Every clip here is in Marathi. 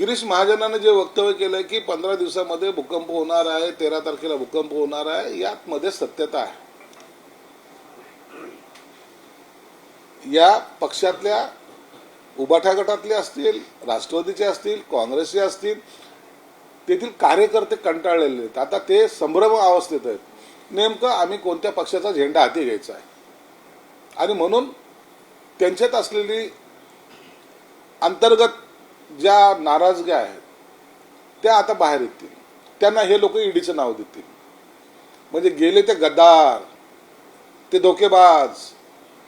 गिरीश महाजनानं जे वक्तव्य केलंय की पंधरा दिवसामध्ये भूकंप होणार आहे तेरा तारखेला भूकंप होणार आहे यात मध्ये सत्यता आहे. या पक्षातल्या उबाठा गटातले असतील राष्ट्रवादीचे असतील काँग्रेसचे असतील तेथील कार्यकर्ते कंटाळलेले आहेत. आता ते संभ्रम अवस्थेत आहेत. नेमकं आम्ही कोणत्या पक्षाचा झेंडा हाती घ्यायचा आहे? आणि म्हणून त्यांच्यात असलेली अंतर्गत ज्या नाराजग्या आहेत त्या आता बाहेर येतील. त्यांना हे लोक ईडीचं नाव देतील. म्हणजे गेले ते गद्दार ते धोकेबाज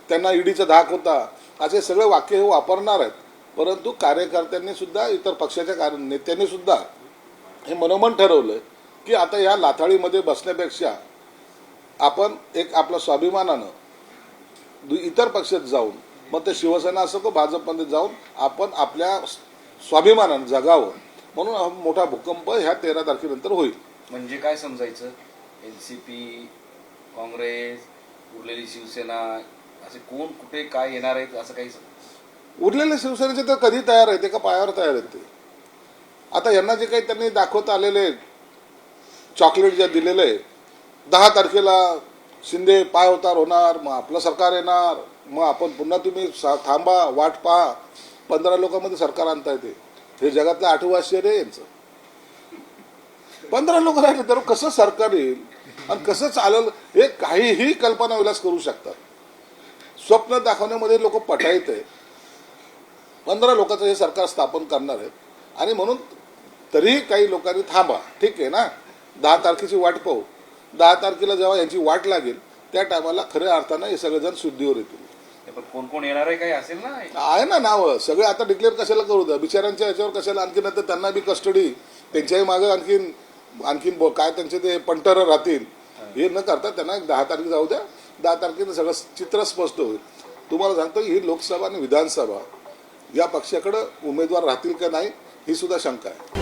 त्यांना ईडीचा धाक होता. असे सगळे वाक्य हे वापरणार आहेत. परंतु कार्यकर्त्यांनी सुद्धा इतर पक्षाच्या कार नेत्यांनी सुद्धा हे मनोमन ठरवलं की आता या लाथाळीमध्ये बसण्यापेक्षा आपण एक आपल्या स्वाभिमानानं दु- इतर पक्षात जाऊन मग ते शिवसेना असो का भाजपमध्ये जाऊन आपण आपल्या स्वाभिमानानं जगावं. म्हणून हा मोठा भूकंप ह्या तेरा तारखेनंतर होईल. म्हणजे काय समजायचं? एन सी पी काँग्रेस उरलेली शिवसेना असे कोण कुठे काय येणार आहेत असं काही उरलेले शिवसेनेचे तर कधी तयार आहेत? एका पायावर तयार आहेत ते. आता यांना जे काही त्यांनी दाखवता आलेले चॉकलेट जे दिलेलं आहे दहा तारखेला शिंदे पाय उतार होणार मग आपलं सरकार येणार मग आपण पुन्हा तुम्ही थांबा वाट पहा. पंधरा लोकांमध्ये सरकार आणता येते हे जगातलं आठवं आश्चर्य आहे यांचं. पंधरा लोक राहिले तर कसं सरकार येईल? आणि कसं चालेल? हे काहीही कल्पना विलास करू शकतात. स्वप्न दाखवण्यामध्ये लोक पटायत आहे पंधरा लोकांचं हे सरकार स्थापन करणार आहेत. आणि म्हणून तरीही काही लोकांनी थांबा. ठीक आहे ना? दहा तारखेची वाट पाहू. दहा तारखेला जेव्हा यांची वाट लागेल त्या टायमाला खऱ्या अर्थानं हे सगळेजण शुद्धीवर येतील. पण कोण कोण येणार आहे काही असेल ना? आहे ना नावं. सगळे आता डिक्लेअर कशाला करू द्या? बिचाऱ्यांच्या याच्यावर कशाला? आणखीन आता त्यांना बी कस्टडी त्यांच्याही मागे आणखीन आणखीन काय त्यांचे ते पंटर राहतील. हे. न करता त्यांना एक दहा तारखे जाऊ द्या. दहा तारखेला सगळं चित्र स्पष्ट होईल. तुम्हाला सांगतो ही लोकसभा आणि विधानसभा या पक्षाकडे उमेदवार राहतील का नाही ही सुद्धा शंका आहे.